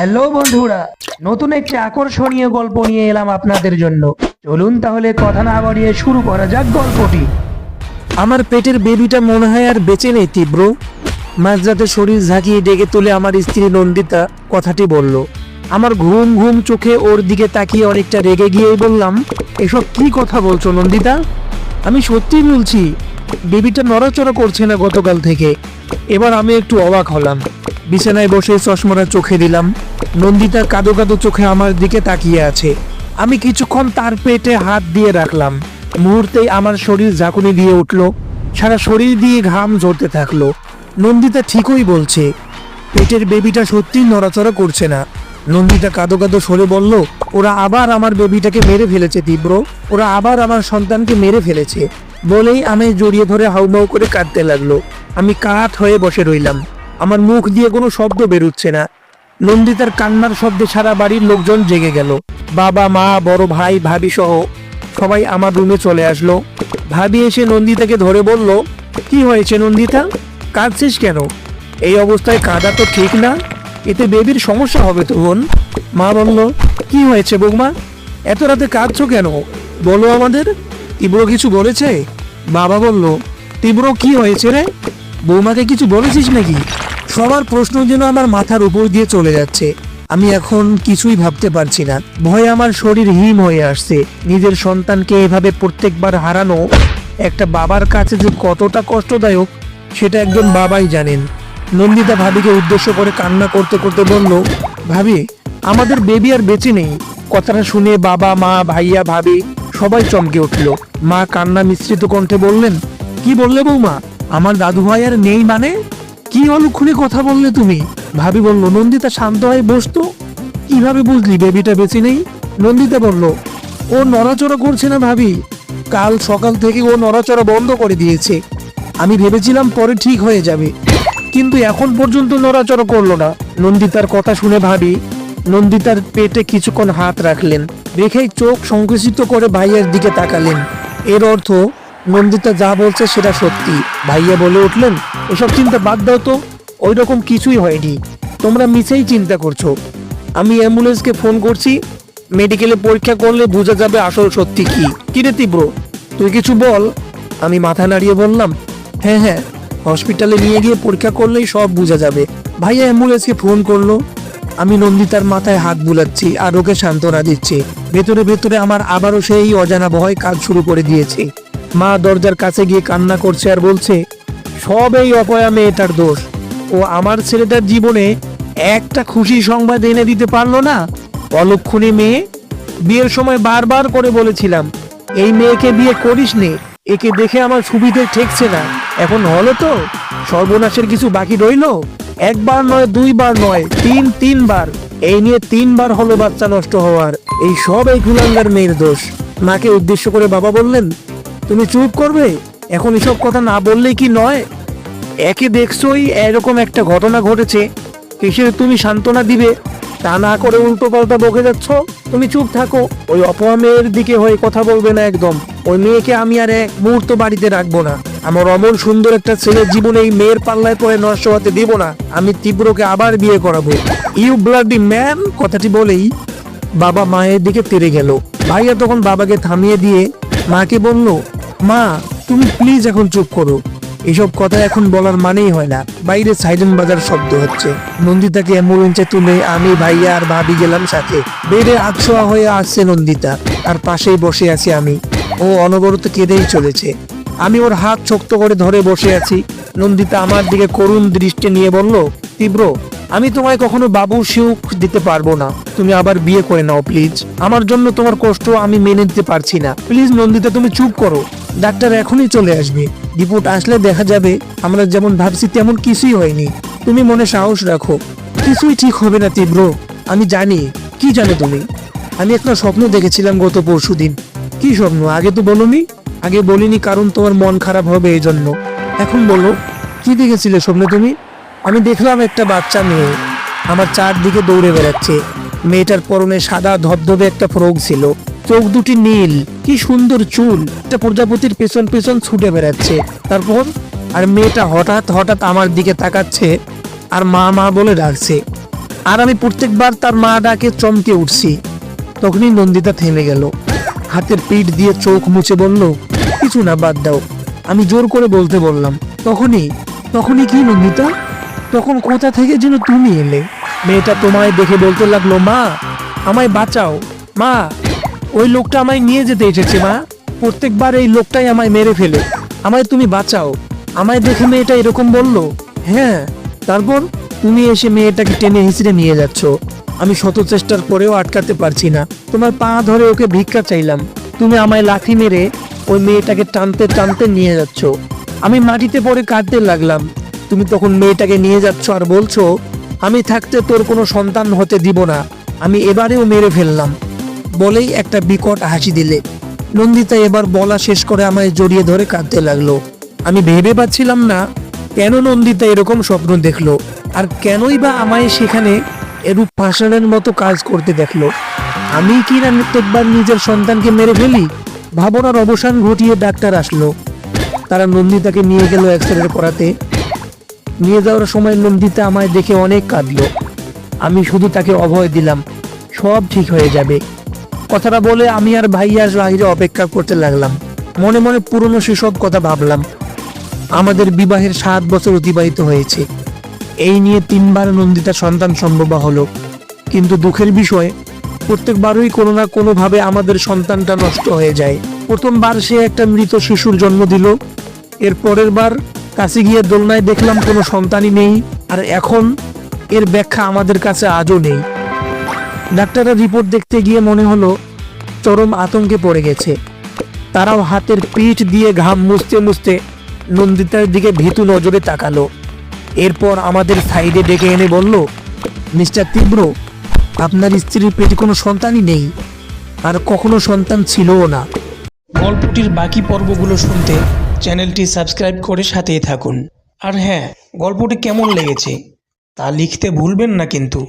Hello বন্ধুরা, নতুন একটি আকর্ষণীয় গল্প নিয়ে এলাম আপনাদের জন্য। চলুন তাহলে কথা না বাড়িয়ে শুরু করা যাক গল্পটি। আমার পেটের বেবিটা মনে হয় আর বেঁচে নেই তীব্র। মাঝরাতে শরীর ঝাঁকিয়ে ডেকে তুলে আমার স্ত্রী নন্দিতা কথাটি বলল, আমার ঘুম ঘুম চোখে ওর দিকে তাকিয়ে অনেকটা রেগে গিয়েই বললাম, এসব কি কথা বলছো নন্দিতা? আমি সত্যি বলছি বেবিটা নড়াচড়া করছে না গতকাল থেকে। এবার আমি একটু অবাক হলাম। বিছানায় বসে চশমাটা চোখে দিলাম। নন্দিতা কাদো কাদো চোখে আমার দিকে তাকিয়ে আছে। আমি কিছুক্ষণ তার পেটে হাত দিয়ে রাখলাম। মুহূর্তেই আমার শরীর ঝাঁকুনি দিয়ে উঠল। সারা শরীর দিয়ে ঘাম ঝরতে থাকল। নন্দিতা ঠিকই বলছে, পেটের বেবিটা সত্যিই নড়াচড়া করছে না। নন্দিতা কাদো কাদো সরে বলল, ওরা আবার আমার বেবিটাকে মেরে ফেলেছে তীব্র। ওরা আবার আমার সন্তানকে মেরে ফেলেছে। বলেই আমি জড়িয়ে ধরে হাউমাউ করে কাঁদতে লাগল। আমি কাত হয়ে বসে রইলাম। আমার মুখ দিয়ে কোনো শব্দ বেরুচ্ছে না। নন্দিতার কান্নার শব্দে সারা বাড়ির লোকজন জেগে গেল। বাবা, মা, বড় ভাই, ভাবি সহ সবাই আমার রুমে চলে আসলো। ভাবি এসে নন্দিতাকে ধরে বলল, কি হয়েছে নন্দিতা? কাঁদছিস কেন? এই অবস্থায় কাঁদা তো ঠিক না। এতে বেবির সমস্যা হবে তো বোন। মা বলল, কি হয়েছে বৌমা? এত রাতে কাঁদছো কেন? বলো আমাদের। তীব্র কিছু বলেছে? বাবা বলল, তীব্র কি হয়েছে রে? বৌমাকে কিছু বলেছিস নাকি? সবার প্রশ্ন যেন আমার মাথার উপর দিয়ে চলে যাচ্ছে। আমি এখন কিছুই ভাবতে পারছি না। ভয়ে আমার শরীর হিম হয়ে আসছে। নিজের সন্তানকে এভাবে প্রত্যেকবার হারানো একটা বাবার কাছে যে কতটা কষ্টদায়ক, সেটা একজন বাবাই জানেন। নন্দিতা ভাবিকে উদ্দেশ্য করে কান্না করতে করতে বলল, ভাবি, আমাদের বেবি আর বেঁচে নেই। কথাটা শুনে বাবা, মা, ভাইয়া, ভাবি সবাই চমকে উঠল। মা কান্না মিশ্রিত কণ্ঠে বললেন, কি বললে বৌমা? আমার দাদু ভাই আর নেই মানে? কি অলক্ষণে কথা বললে তুমি? ভাবি বলল, নন্দিতা শান্ত হয়ে বসতো। কীভাবে বুঝলি, বেবিটা বেঁচে নেই? নন্দিতা বলল, ও নড়াচড়া করছে না ভাবি। কাল সকাল থেকে ও নড়াচড়া বন্ধ করে দিয়েছে। আমি ভেবেছিলাম পরে ঠিক হয়ে যাবে। কিন্তু এখন পর্যন্ত নড়াচড়া করল না। নন্দিতার কথা শুনে ভাবি নন্দিতার পেটে কিছুক্ষণ হাত রাখলেন। রেখেই চোখ সংকুচিত করে ভাইয়ের দিকে তাকালেন। এর অর্থ নন্দিতা যা বলছে সেটা সত্যি। ভাইয়া বলে উঠলেন, এসব চিন্তা বাদ দাও তো ওই রকম কিছুই হয়নি। তোমরা মিছেই চিন্তা করছ। আমি অ্যাম্বুলেন্সকে ফোন করছি, মেডিকেলে পরীক্ষা করলে বোঝা যাবে আসল সত্যি কি। কিরে তীব্র? তুই কিছু বল? আমি মাথা নাড়িয়ে বললাম হ্যাঁ হ্যাঁ হসপিটালে নিয়ে গিয়ে পরীক্ষা করলেই সব বোঝা যাবে। ভাইয়া অ্যাম্বুলেন্সকে ফোন করল। আমি নন্দিতার মাথায় হাত বুলাচ্ছি আর ওকে সান্ত্বনা দিচ্ছি। ভেতরে ভেতরে আমার আবারও সেই অজানা ভয় কাজ শুরু করে দিয়েছে। মা দরজার কাছে গিয়ে কান্না করছে আর বলছে, সব এই অপয়া মেয়েটার দোষ। ও আমার ছেলেটার জীবনে একটা খুশি সংবাদ এনে দিতে পারল না। অলক্ষণে মেয়ে, বিয়ের সময় বারবার করে বলেছিলাম, এই মেয়েকে বিয়ে করিস নে, একে দেখে আমার সুবিধে ঠেকছে না। এখন হলো তো, সর্বনাশের কিছু বাকি রইল? একবার নয়, দুইবার নয়, তিন, তিনবার। এই নিয়ে তিনবার হলো বাচ্চা নষ্ট হওয়ার। এই সব এই গুলাঙ্গার মেয়ের দোষ। মাকে উদ্দেশ্য করে বাবা বললেন তুমি চুপ করবে? এখন এসব কথা না বললেই কি নয়? একে দেখছোই এরকম একটা ঘটনা ঘটেছে। হিসেবে তুমি সান্ত্বনা দিবে? তা না করে উল্টো পাল্টা বকে যাচ্ছ? তুমি চুপ থাকো। ওই অপয়া মেয়ের দিকে হয়ে কথা বলবে না একদম। ওই মেয়েকে আমি আর এক মুহূর্ত বাড়িতে রাখব না। আমার অমন সুন্দর একটা ছেলের জীবনে এই মেয়ের পাল্লায় পরে নষ্ট হতে দিব না। আমি তীব্রকে আবার বিয়ে করাবো। ইউ ব্লাডি ম্যান, কথাটি বলেই বাবা মায়ের দিকে তেড়ে গেল। ভাইয়া তখন বাবাকে থামিয়ে দিয়ে মাকে বলল মা, তুমি প্লিজ এখন চুপ করো। এসব কথা এখন বলার মানেই হয় না। বাইরে সাইরেন বাজার শব্দ হচ্ছে। নন্দিতাকে অ্যাম্বুলেন্সে তুলে আমি, ভাইয়া আর ভাবি গেলাম সাথে। বেডে আটশোয়া হয়ে আসছে নন্দিতা। আর পাশেই বসে আছি আমি। ও অনবরত কেঁদেই চলেছে। আমি ওর হাত শক্ত করে ধরে বসে আছি। নন্দিতা আমার দিকে করুণ দৃষ্টি নিয়ে বলল, তীব্র, আমি তোমায় কখনো বাবু সুখ দিতে পারব না। তুমি আবার বিয়ে করে নাও প্লিজ আমার জন্য তোমার কষ্ট আমি মেনে নিতে পারছি না। প্লিজ নন্দিতা, তুমি চুপ করো। ডাক্তার এখনই চলে আসবে। রিপোর্ট আসলে দেখা যাবে, আমরা যেমন ভাবছি তেমন কিছুই হয়নি। তুমি মনে সাহস রাখো। কিছুই ঠিক হবে না তীব্র। আমি জানি, কি জানো তুমি? আমি একটা স্বপ্ন দেখেছিলাম গত পরশু দিন কি স্বপ্ন? আগে তো বলনি? আগে বলিনি কারণ তোমার মন খারাপ হবে এই জন্য এখন বলো, কি দেখেছিলে স্বপ্নে তুমি? আমি দেখলাম একটা বাচ্চা মেয়ে। আমার চারদিকে দৌড়ে বেড়াচ্ছে। মেয়েটার পরনে সাদা ধবধবে একটা ফ্রক ছিল। চোখ দুটি নীল। কি সুন্দর চুল। একটা প্রজাপতির পেছন পেছন ছুটে বেড়াচ্ছে। তারপর, আর মেয়েটা হঠাৎ হঠাৎ আমার দিকে তাকাচ্ছে আর মা মা বলে ডাকছে। আর আমি প্রত্যেকবার তার মা ডাকে চমকে উঠছি। তখনই নন্দিতা থেমে গেল। হাতের পিঠ দিয়ে চোখ মুছে বলল, কিছু না, বাদ দাও। আমি জোর করে বলতে বললাম, তখনই তখনই কি নন্দিতা? তখন কোথা থেকে যেন তুমি এলে? মেয়েটা তোমায় দেখে বলতে লাগল, মা, আমায় বাঁচাও, মা। ওই লোকটা আমায় নিয়ে যেতে এসেছে, মা। প্রত্যেকবার এই লোকটাই আমায় মেরে ফেলে। আমায় তুমি বাঁচাও। আমায় দেখে মেয়েটা এরকম বলল হ্যাঁ তারপর তুমি এসে মেয়েটাকে টেনে হিসড়ে নিয়ে যাচ্ছ। আমি শত চেষ্টার পরেও আটকাতে পারছি না। তোমার পা ধরে ওকে ভিক্ষা চাইলাম। তুমি আমায় লাঠি মেরে ওই মেয়েটাকে টানতে টানতে নিয়ে যাচ্ছ। আমি মাটিতে পড়ে কাঁদতে লাগলাম। তুমি তখন মেয়েটাকে নিয়ে যাচ্ছ আর বলছো, আমি থাকতে তোর কোনো সন্তান হতে দিব না। আমি এবারেও মেরে ফেললাম। বলেই একটা বিকট হাসি দিলে। নন্দিতা এবার বলা শেষ করে আমায় জড়িয়ে ধরে কাঁদতে লাগল। আমি ভেবে পাচ্ছিলাম না কেন নন্দিতা এরকম স্বপ্ন দেখল আর কেনই বা আমায় সেখানে এরূপ ফাঁসানোর মতো কাজ করতে দেখল। আমি কি না প্রত্যেকবার নিজের সন্তানকে মেরে ফেলি? ভাবনার অবসান ঘটিয়ে ডাক্তার আসলো। তারা নন্দিতাকে নিয়ে গেল এক্স রে করাতে। নিয়ে যাওয়ার সময় নন্দিতা আমায় দেখে অনেক কাঁদলো। আমি শুধু তাকে অভয় দিলাম, সব ঠিক হয়ে যাবে। কথাটা বলে আমি আর ভাইয়ার বাইরে অপেক্ষা করতে লাগলাম। মনে মনে পুরনো সেসব কথা ভাবলাম। আমাদের বিবাহের সাত বছর অতিবাহিত হয়েছে। এই নিয়ে তিনবার নন্দিতা সন্তান সম্ভব হলো। কিন্তু দুঃখের বিষয়, প্রত্যেকবারই কোনো না কোনোভাবে আমাদের সন্তানটা নষ্ট হয়ে যায়। প্রথমবার সে একটা মৃত শিশুর জন্ম দিল। এর পরের বার কাছে গিয়ে দোলনায় দেখলাম কোনো সন্তানই নেই। আর এখন এর ব্যাখ্যা আমাদের কাছে আজও নেই। ডাক্তাররা রিপোর্ট দেখতে গিয়ে মনে হলো চরম আতঙ্কে পড়ে গেছে। তারাও হাতের পিঠ দিয়ে ঘাম মুছতে মুছতে নন্দিতার দিকে ভীতু নজরে তাকালো। এরপর আমাদের সাইডে ডেকে এনে বলল, মিস্টার তীব্র, আপনার স্ত্রীর পেটে কোনো সন্তানই নেই, আর কখনো সন্তান ছিলও না। গল্পটির বাকি পর্বগুলো শুনতে চ্যানেলটি সাবস্ক্রাইব করে সাথেই থাকুন। আর হ্যাঁ গল্পটি কেমন লেগেছে তা লিখতে ভুলবেন না কিন্তু।